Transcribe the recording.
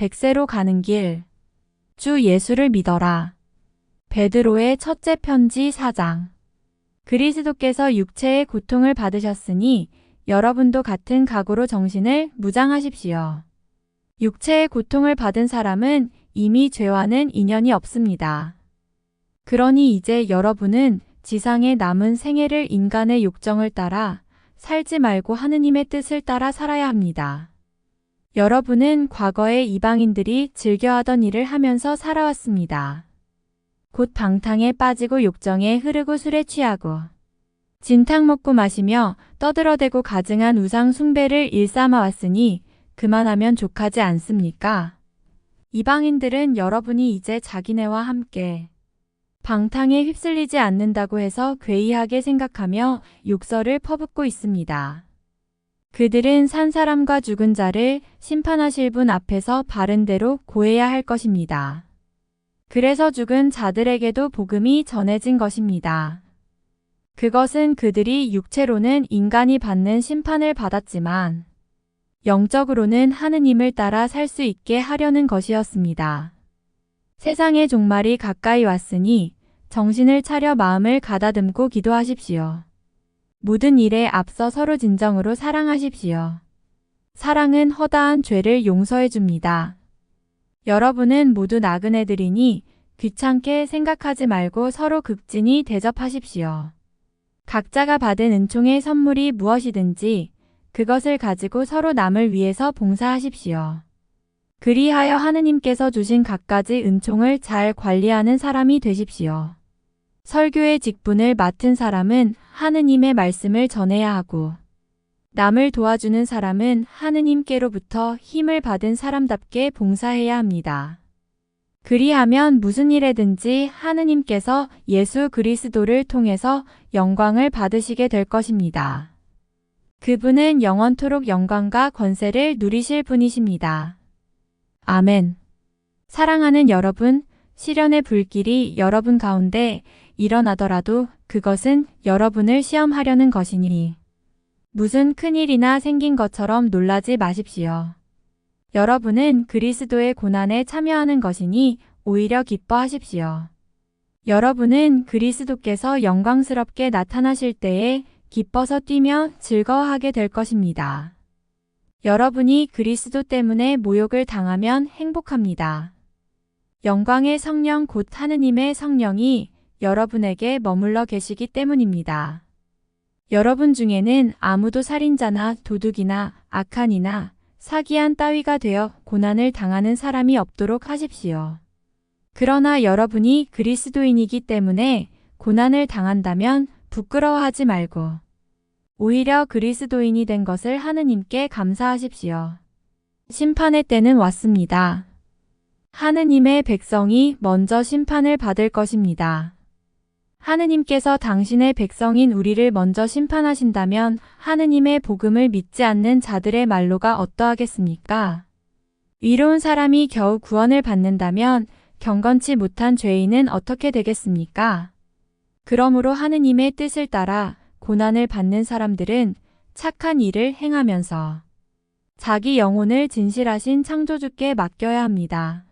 백세로 가는 길. 주 예수를 믿어라. 베드로의 첫째 편지 4장. 그리스도께서 육체의 고통을 받으셨으니 여러분도 같은 각오로 정신을 무장하십시오. 육체의 고통을 받은 사람은 이미 죄와는 인연이 없습니다. 그러니 이제 여러분은 지상의 남은 생애를 인간의 욕정을 따라 살지 말고 하느님의 뜻을 따라 살아야 합니다. 여러분은 과거의 이방인들이 즐겨하던 일을 하면서 살아왔습니다. 곧 방탕에 빠지고 욕정에 흐르고 술에 취하고 진탕 먹고 마시며 떠들어대고 가증한 우상 숭배를 일삼아 왔으니 그만하면 족하지 않습니까? 이방인들은 여러분이 이제 자기네와 함께 방탕에 휩쓸리지 않는다고 해서 괴이하게 생각하며 욕설을 퍼붓고 있습니다. 그들은 산 사람과 죽은 자를 심판하실 분 앞에서 바른 대로 고해야 할 것입니다. 그래서 죽은 자들에게도 복음이 전해진 것입니다. 그것은 그들이 육체로는 인간이 받는 심판을 받았지만 영적으로는 하느님을 따라 살 수 있게 하려는 것이었습니다. 세상의 종말이 가까이 왔으니 정신을 차려 마음을 가다듬고 기도하십시오. 모든 일에 앞서 서로 진정으로 사랑하십시오. 사랑은 허다한 죄를 용서해 줍니다. 여러분은 모두 나그네들이니 귀찮게 생각하지 말고 서로 극진히 대접하십시오. 각자가 받은 은총의 선물이 무엇이든지 그것을 가지고 서로 남을 위해서 봉사하십시오. 그리하여 하느님께서 주신 갖가지 은총을 잘 관리하는 사람이 되십시오. 설교의 직분을 맡은 사람은 하느님의 말씀을 전해야 하고 남을 도와주는 사람은 하느님께로부터 힘을 받은 사람답게 봉사해야 합니다. 그리하면 무슨 일에든지 하느님께서 예수 그리스도를 통해서 영광을 받으시게 될 것입니다. 그분은 영원토록 영광과 권세를 누리실 분이십니다. 아멘. 사랑하는 여러분, 시련의 불길이 여러분 가운데 일어나더라도 그것은 여러분을 시험하려는 것이니 무슨 큰일이나 생긴 것처럼 놀라지 마십시오. 여러분은 그리스도의 고난에 참여하는 것이니 오히려 기뻐하십시오. 여러분은 그리스도께서 영광스럽게 나타나실 때에 기뻐서 뛰며 즐거워하게 될 것입니다. 여러분이 그리스도 때문에 모욕을 당하면 행복합니다. 영광의 성령 곧 하느님의 성령이 여러분에게 머물러 계시기 때문입니다. 여러분 중에는 아무도 살인자나 도둑이나 악한이나 사기한 따위가 되어 고난을 당하는 사람이 없도록 하십시오. 그러나 여러분이 그리스도인이기 때문에 고난을 당한다면 부끄러워하지 말고 오히려 그리스도인이 된 것을 하느님께 감사하십시오. 심판의 때는 왔습니다. 하느님의 백성이 먼저 심판을 받을 것입니다. 하느님께서 당신의 백성인 우리를 먼저 심판하신다면 하느님의 복음을 믿지 않는 자들의 말로가 어떠하겠습니까? 위로운 사람이 겨우 구원을 받는다면 경건치 못한 죄인은 어떻게 되겠습니까? 그러므로 하느님의 뜻을 따라 고난을 받는 사람들은 착한 일을 행하면서 자기 영혼을 진실하신 창조주께 맡겨야 합니다.